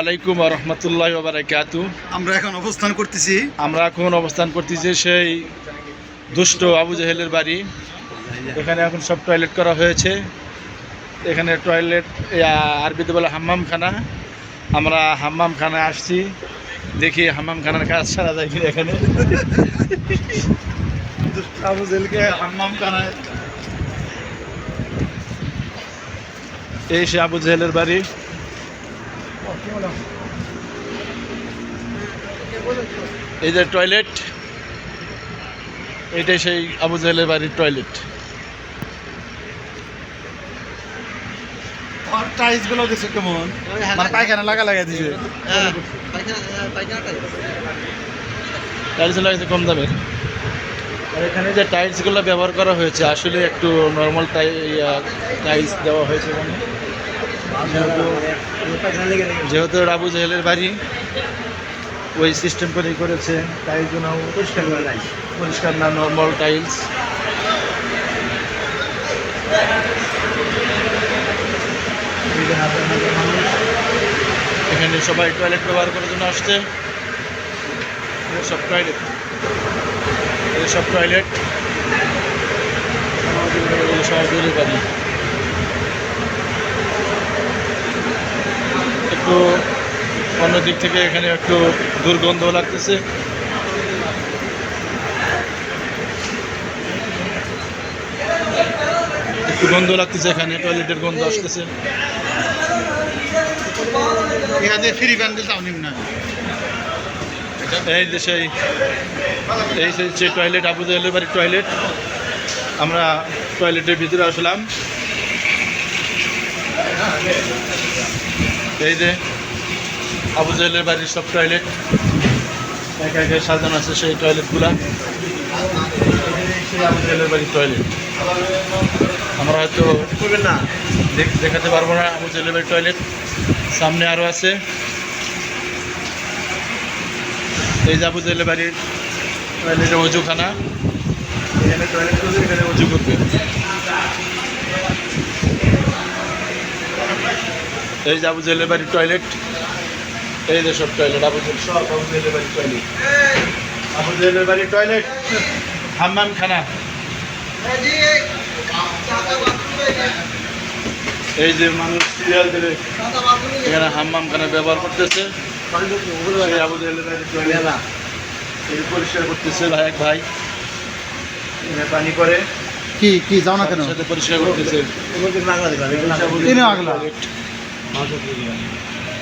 আলাইকুম রহমতুল্লাহ বারাকাতু আমরা এখন অবস্থান করতেছি। আমরা এখন অবস্থান করতেছি সেই দুষ্ট আবু জাহেলের বাড়ি। এখানে এখন সব টয়লেট করা হয়েছে। এখানে টয়লেট আরবিতে বলে হাম্মামখানা। আমরা হাম্মামখানায় আসছি। দেখি হাম্মামখানার কাজ সারা যায় কিনা এখানে। দুষ্ট আবু জেলকে হাম্মামখানায়। এই সে আবু জাহেলের বাড়ি। এই যে টয়লেট এটাই সেই আবু জাহেলের বাড়ির টয়লেট টাইলসগুলো কেমন? মানে পায়খানা লাগা দিছে। টাইলস লাগাইছে কম দামের। আর এখানে যে টাইলসগুলো ব্যবহার করা হয়েছে আসলে একটু নর্মাল টাইলস দেওয়া হয়েছে এখানে। যেহেতু- আবু জাহেলের বাড়ি, ওই সিস্টেম করেই করেছে, তাই জন্য পরিষ্কার পরিষ্কার না নর্মাল টাইলস এখানে সবাই টয়লেট ব্যবহার করার জন্য আসছে। সব টয়লেট সব টয়লেট সহযোগী পারি একটু অন্য দিক থেকে এখানে একটু দুর্গন্ধ লাগতেছে। একটু গন্ধ লাগতেছে এখানে টয়লেটের গন্ধ আসতেছে। এখানে ফ্রি ব্যান্ডেল তাও নিম না। এই যে সেই এই যে টয়লেট আবু জাহেলের বাড়ির টয়লেট আমরা টয়লেটের ভিতরে আসলাম। এই যে আবু জাহেলের বাড়ির সব টয়লেট একে একে সাজানো আছে সেই টয়লেটগুলা সেই আবু জাহেলের বাড়ির টয়লেট আমরা হয়তো করবেন না। দেখ- দেখাতে পারব না আবু জাহেলের বাড়ির টয়লেট সামনে আরও আছে। এই যে আবু জাহেলের বাড়ির টয়লেটের অজুখানা। এখানে টয়লেট করবে এখানে অজু করবে। এই যে আবু জাহেলের বাড়ির টয়লেট এই যে সব টয়লেট আবু জাহেল সব আবু জাহেলের বাড়ির টয়লেট আবু জেলের বাড়ির টয়লেট হাম্মাম খানা এই যে মানুষ সিরিয়াল ধরে এখানে হাম্মাম খানা ব্যবহার করতেছে। আবু জাহেলের বাড়ির টয়লেট এই পরিষ্কার করতেছে ভাই। এক ভাই পানি করে। কি কি যাও না কেন? সাথে পরিষ্কার করতেছে তিনও আগলা।